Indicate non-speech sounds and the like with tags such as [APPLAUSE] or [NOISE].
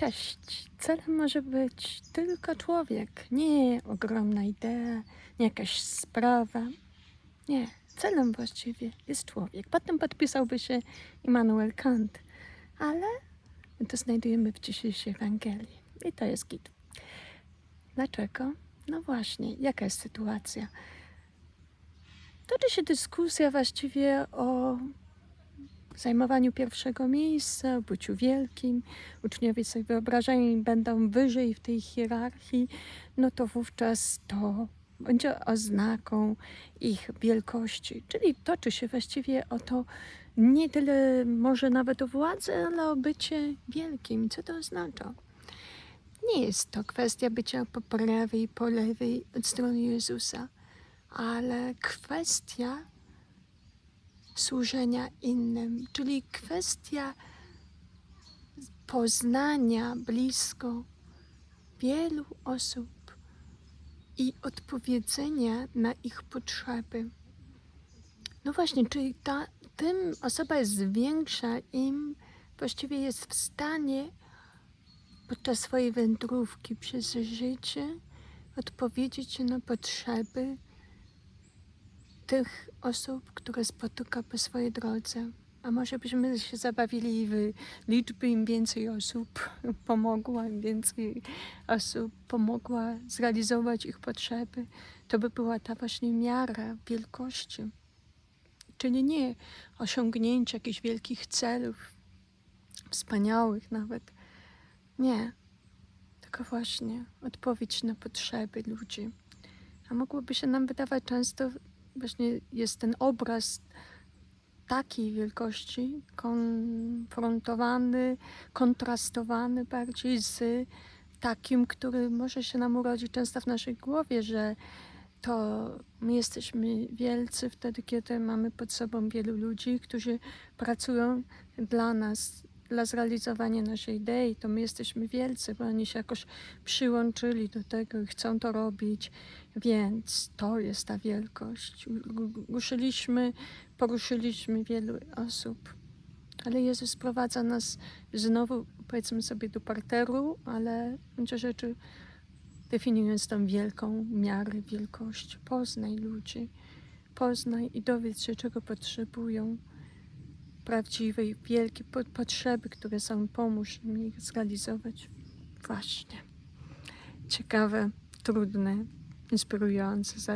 Cześć. Celem może być tylko człowiek, nie ogromna idea, nie jakaś sprawa. Nie, celem właściwie jest człowiek. Potem podpisałby się Immanuel Kant, ale to znajdujemy w dzisiejszej Ewangelii i to jest git. Dlaczego? No właśnie, jaka jest sytuacja? Toczy się dyskusja właściwie o zajmowaniu pierwszego miejsca, byciu wielkim. Uczniowie sobie wyobrażają, będą wyżej w tej hierarchii, no to wówczas to będzie oznaką ich wielkości. Czyli toczy się właściwie o to, nie tyle może nawet o władzę, ale o bycie wielkim. Co to oznacza? Nie jest to kwestia bycia po prawej i po lewej od strony Jezusa, ale kwestia służenia innym, czyli kwestia poznania blisko wielu osób i odpowiedzenia na ich potrzeby. No właśnie, czyli ta, tym osoba jest większa, im właściwie jest w stanie podczas swojej wędrówki przez życie odpowiedzieć na potrzeby tych osób, które spotyka po swojej drodze. A może byśmy się zabawili w liczby, im więcej osób [LAUGHS] pomogła, im więcej osób pomogła zrealizować ich potrzeby, to by była ta właśnie miara wielkości. Czyli nie osiągnięcie jakichś wielkich celów, wspaniałych nawet. Nie, tylko właśnie odpowiedź na potrzeby ludzi. A mogłoby się nam wydawać często, właśnie jest ten obraz takiej wielkości, konfrontowany, kontrastowany bardziej z takim, który może się nam urodzić często w naszej głowie, że to my jesteśmy wielcy wtedy, kiedy mamy pod sobą wielu ludzi, którzy pracują dla nas, dla zrealizowania naszej idei. To my jesteśmy wielcy, bo oni się jakoś przyłączyli do tego i chcą to robić, więc to jest ta wielkość. Ruszyliśmy, poruszyliśmy wielu osób. Ale Jezus prowadza nas znowu, powiedzmy sobie, do parteru, ale w gruncie rzeczy definiując tą wielką miarę wielkości. Poznaj ludzi, poznaj i dowiedz się, czego potrzebują. Prawdziwej, wielkie po- potrzeby, które są, pomóż im ich zrealizować. Właśnie. Ciekawe, trudne, inspirujące zadanie.